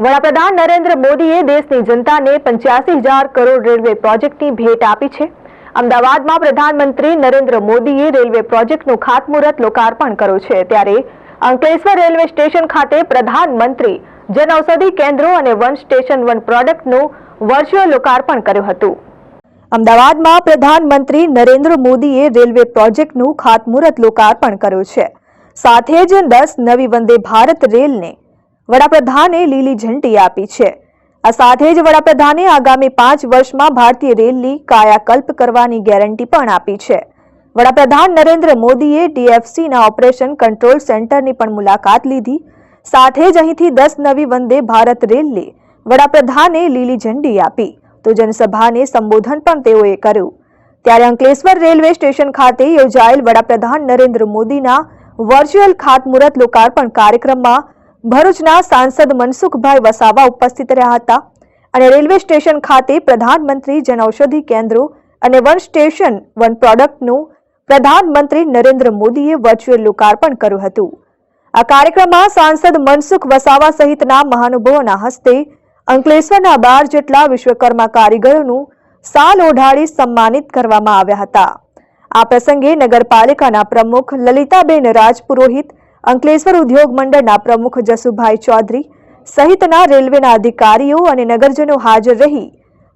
વડાપ્રધાન નરેન્દ્ર મોદીએ દેશની જનતાને પંચ્યાસી હજાર કરોડ રેલવે પ્રોજેક્ટની ભેટ આપી છે. અમદાવાદમાં પ્રધાનમંત્રી નરેન્દ્ર મોદીએ રેલવે પ્રોજેક્ટનું ખાતમુહૂર્ત લોકાર્પણ કર્યું છે. ત્યારે અંકલેશ્વર રેલવે સ્ટેશન ખાતે પ્રધાનમંત્રી જનઔષધિ કેન્દ્રો અને વન સ્ટેશન વન પ્રોડક્ટનું વર્ચ્યુઅલ લોકાર્પણ કર્યું હતું. અમદાવાદમાં પ્રધાનમંત્રી નરેન્દ્ર મોદીએ રેલવે પ્રોજેક્ટનું ખાતમુહૂર્ત લોકાર્પણ કર્યું છે. સાથે જ દસ નવી વંદે ભારત રેલને વડાપ્રધાને લીલી ઝંડી આપી છે. આ સાથે જ વડાપ્રધાને આગામી પાંચ વર્ષમાં ભારતીય રેલની કાયાકલ્પ કરવાની ગેરંટી પણ આપી છે. વડાપ્રધાન નરેન્દ્ર મોદીએ ડીએફસીના ઓપરેશન કંટ્રોલ સેન્ટરની પણ મુલાકાત લીધી. સાથે જ અહીંથી દસ નવી વંદે ભારત રેલને વડાપ્રધાને લીલી ઝંડી આપી. તો જનસભાને સંબોધન પણ તેઓએ કર્યું. ત્યારે અંકલેશ્વર રેલવે સ્ટેશન ખાતે યોજાયેલ વડાપ્રધાન નરેન્દ્ર મોદીના વર્ચ્યુઅલ ખાતમુહૂર્ત લોકાર્પણ કાર્યક્રમમાં ભરૂચના સાંસદ મનસુખભાઈ વસાવા ઉપસ્થિત રહ્યા હતા અને રેલવે સ્ટેશન ખાતે પ્રધાનમંત્રી જનઔષધિ કેન્દ્રો અને વન સ્ટેશન, વન પ્રોડક્ટનું પ્રધાનમંત્રી નરેન્દ્ર મોદીએ વર્ચ્યુઅલ લોકાર્પણ કર્યું હતું. આ કાર્યક્રમમાં સાંસદ મનસુખ વસાવા સહિતના મહાનુભાવોના હસ્તે અંકલેશ્વરના બાર જેટલા વિશ્વકર્મા કારીગરોનું સાલ ઓઢાડી સન્માનિત કરવામાં આવ્યા હતા. આ પ્રસંગે નગરપાલિકાના પ્રમુખ લલિતાબેન રાજપુરોહિત અંકલેશ્વર ઉદ્યોગ મંડળના પ્રમુખ જસુભાઈ ચૌધરી સહિતના રેલવેના અધિકારીઓ અને નગરજનો હાજર રહી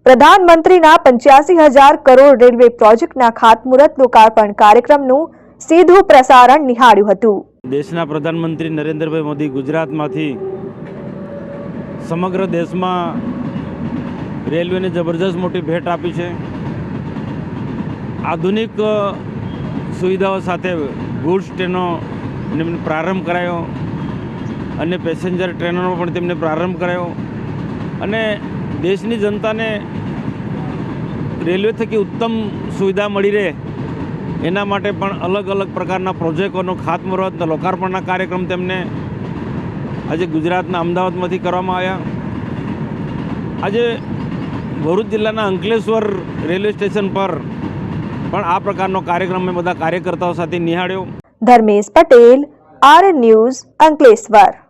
પ્રધાનમંત્રીના પંચ્યાસી હજાર કરોડ રેલવે પ્રોજેક્ટના ખાતમુહૂર્ત લોકાર્પણ કાર્યક્રમનું સીધું પ્રસારણ નિહાળ્યું હતું. દેશના પ્રધાનમંત્રી નરેન્દ્રભાઈ મોદી ગુજરાતમાંથી સમગ્ર દેશમાં રેલવેને જબરજસ્ત મોટી ભેટ આપી છે. આધુનિક સુવિધાઓ સાથે ગુડ્સ ટ્રેનો એમને પ્રારંભ કરાયો. અને પેસેન્જર ટ્રેનોનો પણ તેમને પ્રારંભ કરાયો. અને દેશની જનતાને રેલવે થકી ઉત્તમ સુવિધા મળી રહે, એના માટે પણ અલગ અલગ પ્રકારના પ્રોજેક્ટોનો ખાતમુહૂર્ત લોકાર્પણના કાર્યક્રમ તેમને આજે ગુજરાતના અમદાવાદમાંથી કરવામાં આવ્યા. આજે ભરૂચ જિલ્લાના અંકલેશ્વર રેલવે સ્ટેશન પર પણ આ પ્રકારનો કાર્યક્રમ મેં બધા કાર્યકર્તાઓ સાથે નિહાળ્યો. Dharmesh Patel RN News, Ankleswar.